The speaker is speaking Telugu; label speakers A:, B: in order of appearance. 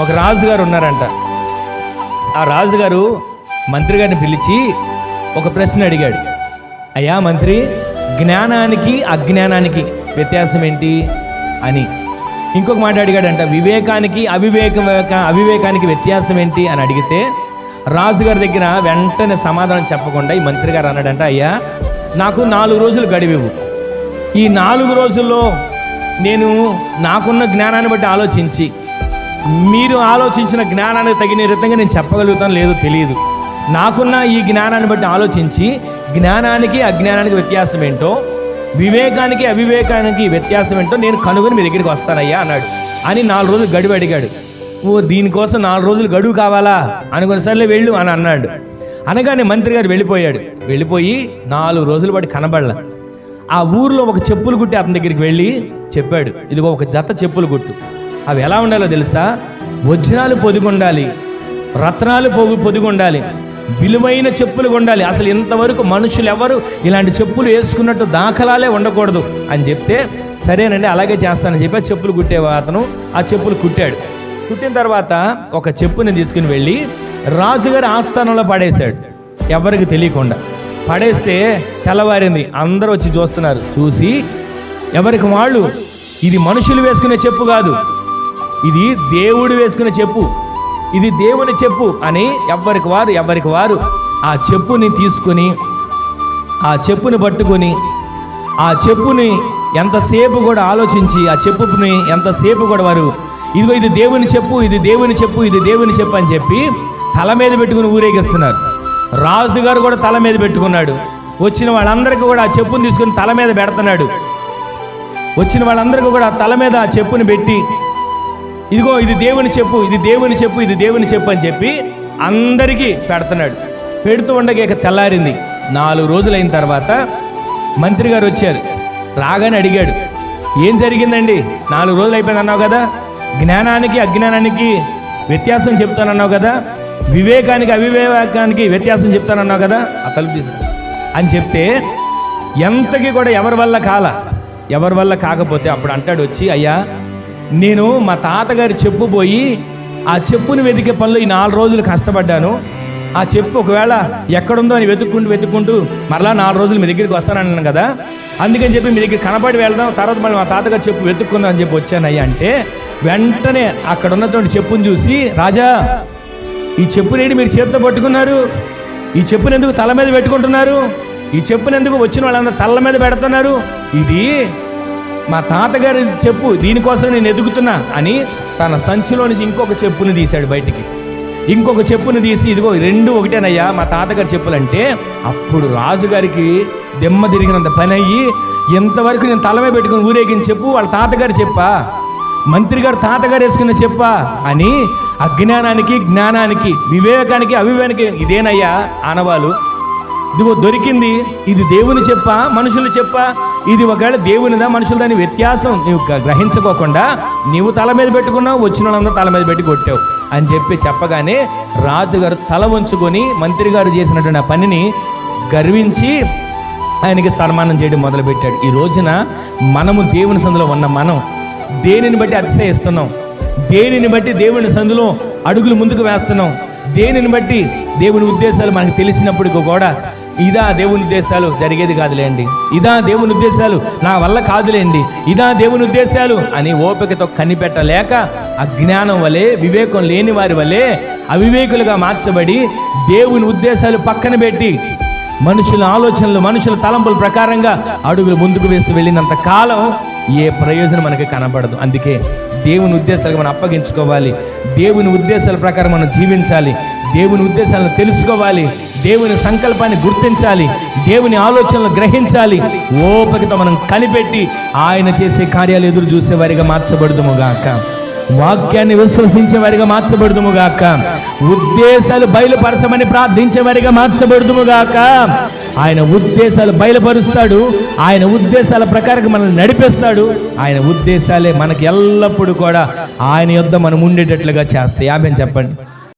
A: ఒక రాజుగారు ఉన్నారంట. ఆ రాజుగారు మంత్రి గారిని పిలిచి ఒక ప్రశ్న అడిగాడు. అయ్యా మంత్రి జ్ఞానానికి అజ్ఞానానికి వ్యత్యాసం ఏంటి అని. ఇంకొక మాట అడిగాడంట వివేకానికి అవివేక అవివేకానికి వ్యత్యాసం ఏంటి అని అడిగితే రాజుగారి దగ్గర వెంటనే సమాధానం చెప్పకుండా ఈ మంత్రి గారు అన్నాడంట అయ్యా నాకు నాలుగు రోజులు గడివివు. ఈ నాలుగు రోజుల్లో నేను నాకున్న జ్ఞానాన్ని బట్టి ఆలోచించి మీరు ఆలోచించిన జ్ఞానానికి తగిన విధంగా నేను చెప్పగలుగుతాను లేదో తెలియదు. నాకున్న ఈ జ్ఞానాన్ని బట్టి ఆలోచించి జ్ఞానానికి అజ్ఞానానికి వ్యత్యాసం ఏంటో వివేకానికి అవివేకానికి వ్యత్యాసం ఏంటో నేను కనుగొని మీ దగ్గరికి వస్తానయ్యా అన్నాడు. అని నాలుగు రోజులు గడువు అడిగాడు. ఓ దీనికోసం నాలుగు రోజులు గడువు కావాలా? అనుకుని సర్లే వెళ్ళు అని అన్నాడు. అనగానే మంత్రి గారు వెళ్ళిపోయాడు. వెళ్ళిపోయి నాలుగు రోజులు పాటు కనబడలా. ఆ ఊర్లో ఒక చెప్పులు కుట్టి అతని దగ్గరికి వెళ్ళి చెప్పాడు. ఇదిగో ఒక జత చెప్పులు కుట్టు. అవి ఎలా ఉండాలో తెలుసా? వజ్రాలు పొదిగుండాలి రత్నాలు పొగు పొదిగుండాలి విలువైన చెప్పులు ఉండాలి అసలు ఇంతవరకు మనుషులు ఎవరు ఇలాంటి చెప్పులు వేసుకున్నట్టు దాఖలాలే ఉండకూడదు అని చెప్తే సరేనండి అలాగే చేస్తానని చెప్పి ఆ చెప్పులు కుట్టే అతను? ఆ చెప్పులు కుట్టాడు. కుట్టిన తర్వాత ఒక చెప్పుని తీసుకుని వెళ్ళి రాజుగారి ఆస్థానంలో పడేశాడు. ఎవరికి తెలియకుండా. పడేస్తే తెల్లవారింది. అందరూ వచ్చి చూస్తున్నారు. చూసి ఎవరికి వాళ్ళు? ఇది మనుషులు వేసుకునే చెప్పు కాదు. ఇది దేవుడు వేసుకునే చెప్పు. ఇది దేవుని చెప్పు అని ఎవ్వరికి వారు ఎవరికి వారు ఆ చెప్పుని తీసుకుని ఆ చెప్పుని పట్టుకొని ఆ చెప్పుని ఎంతసేపు కూడా ఆలోచించి ఆ చెప్పుని ఎంతసేపు కూడా వారు ఇదిగో ఇది దేవుని చెప్పు ఇది దేవుని చెప్పు ఇది దేవుని చెప్పు అని చెప్పి తల మీద పెట్టుకుని ఊరేగిస్తున్నారు. రాజుగారు కూడా తల మీద పెట్టుకున్నాడు. వచ్చిన వాళ్ళందరికీ కూడా ఆ చెప్పుని తీసుకుని తల మీద పెడుతున్నాడు. వచ్చిన వాళ్ళందరికీ కూడా తల మీద ఆ చెప్పుని పెట్టి ఇదిగో ఇది దేవుని చెప్పు ఇది దేవుని చెప్పు ఇది దేవుని చెప్పు అని చెప్పి అందరికీ పెడుతున్నాడు. పెడుతూ ఉండగా ఇక తెల్లారింది. నాలుగు రోజులైన తర్వాత మంత్రి గారు వచ్చారు. రాగానే అడిగాడు ఏం జరిగిందండి? నాలుగు రోజులు అయిపోయింది అన్నావు కదా? జ్ఞానానికి అజ్ఞానానికి వ్యత్యాసం చెప్తానన్నావు కదా? వివేకానికి అవివేకానికి వ్యత్యాసం చెప్తానన్నావు కదా? ఆ తలుపు తీసు అని చెప్తే ఎంతకి కూడా ఎవరి వల్ల కాల? ఎవరి వల్ల కాకపోతే అప్పుడు అంటాడు వచ్చి అయ్యా నేను మా తాతగారి చెప్పు పోయి ఆ చెప్పుని వెతికే పనులు ఈ నాలుగు రోజులు కష్టపడ్డాను. ఆ చెప్పు ఒకవేళ ఎక్కడుందో అని వెతుక్కుంటూ వెతుక్కుంటూ మరలా నాలుగు రోజులు మీ దగ్గరికి వస్తానన్నాను కదా. అందుకని చెప్పి మీ దగ్గర కనపడి వెళ్దాం తర్వాత మళ్ళీ మా తాతగారు చెప్పు వెతుక్కుందాం అని చెప్పి వచ్చానయ్యా అంటే వెంటనే అక్కడ ఉన్నటువంటి చెప్పుని చూసి రాజా ఈ చెప్పునేంటి మీరు చేతితో పట్టుకున్నారు. ఈ చెప్పుని ఎందుకు తల మీద పెట్టుకుంటున్నారు? ఈ చెప్పుని ఎందుకు వచ్చిన వాళ్ళందరూ తల మీద పెడుతున్నారు? ఇది మా తాతగారు చెప్పు దీనికోసం నేను ఎదుగుతున్నా అని తన సంచిలో నుంచి ఇంకొక చెప్పుని తీశాడు బయటికి. ఇంకొక చెప్పుని తీసి ఇదిగో రెండు ఒకటేనయ్యా మా తాతగారు చెప్పులంటే అప్పుడు రాజుగారికి దెమ్మ తిరిగినంత పని అయ్యి ఎంతవరకు నేను తలమే పెట్టుకుని ఊరేగిన చెప్పు వాళ్ళ తాతగారు చెప్పా. మంత్రి గారు తాతగారు వేసుకున్న చెప్పా అని అజ్ఞానానికి జ్ఞానానికి వివేకానికి అవివేకానికి ఇదేనయ్యా ఆనవాలు ఇదిగో దొరికింది ఇది దేవుని చెప్పా మనుషులు చెప్పా ఇది ఒకవేళ దేవునిదా మనుషులు దాని వ్యత్యాసం నీవు గ్రహించుకోకుండా నీవు తల మీద పెట్టుకున్నావు వచ్చిన వాళ్ళందరూ తల మీద పెట్టి కొట్టావు అని చెప్పి చెప్పగానే రాజుగారు తల వంచుకొని మంత్రి గారు చేసినటువంటి ఆ పనిని గర్వించి ఆయనకి సన్మానం చేయడం మొదలుపెట్టాడు. ఈ రోజున మనము దేవుని సందులో ఉన్న మనం దేనిని బట్టి అతిశయిస్తున్నాం? దేనిని బట్టి దేవుని సందులో అడుగులు ముందుకు వేస్తున్నాం? దేనిని బట్టి దేవుని ఉద్దేశాలు మనకు తెలిసినప్పటికీ కూడా ఇదా దేవుని ఉద్దేశాలు జరిగేది కాదులేండి. ఇదా దేవుని ఉద్దేశాలు నా వల్ల కాదులేండి. ఇదా దేవుని ఉద్దేశాలు అని ఓపికతో కనిపెట్టలేక అజ్ఞానం వలె వివేకం లేని వారి వలె అవివేకులుగా మార్చబడి దేవుని ఉద్దేశాలు పక్కన పెట్టి మనుషుల ఆలోచనలు మనుషుల తలంపుల ప్రకారంగా అడుగులు ముందుకు వేస్తూ వెళ్ళినంత కాలం ఏ ప్రయోజనం మనకి కనబడదు. అందుకే దేవుని ఉద్దేశాలు మనం అప్పగించుకోవాలి. దేవుని ఉద్దేశాల ప్రకారం మనం జీవించాలి. దేవుని ఉద్దేశాలను తెలుసుకోవాలి. దేవుని సంకల్పాన్ని గుర్తించాలి దేవుని ఆలోచనలు గ్రహించాలి. ఓపికతో మనం కనిపెట్టి ఆయన చేసే కార్యాలు ఎదురు చూసే వారిగా మార్చబడుదుముగాక వాక్యాన్ని విశ్వసించే వారిగా మార్చబడుదుముగాక ఉద్దేశాలు బయలుపరచమని ప్రార్థించే వారిగా మార్చబడుదుముగాక ఆయన ఉద్దేశాలు బయలుపరుస్తాడు ఆయన ఉద్దేశాల ప్రకారం మనల్ని నడిపిస్తాడు. ఆయన ఉద్దేశాలే మనకి ఎల్లప్పుడూ కూడా ఆయన యొద్ద మనం ఉండేటట్లుగా చేస్తాయి. ఆమె చెప్పండి.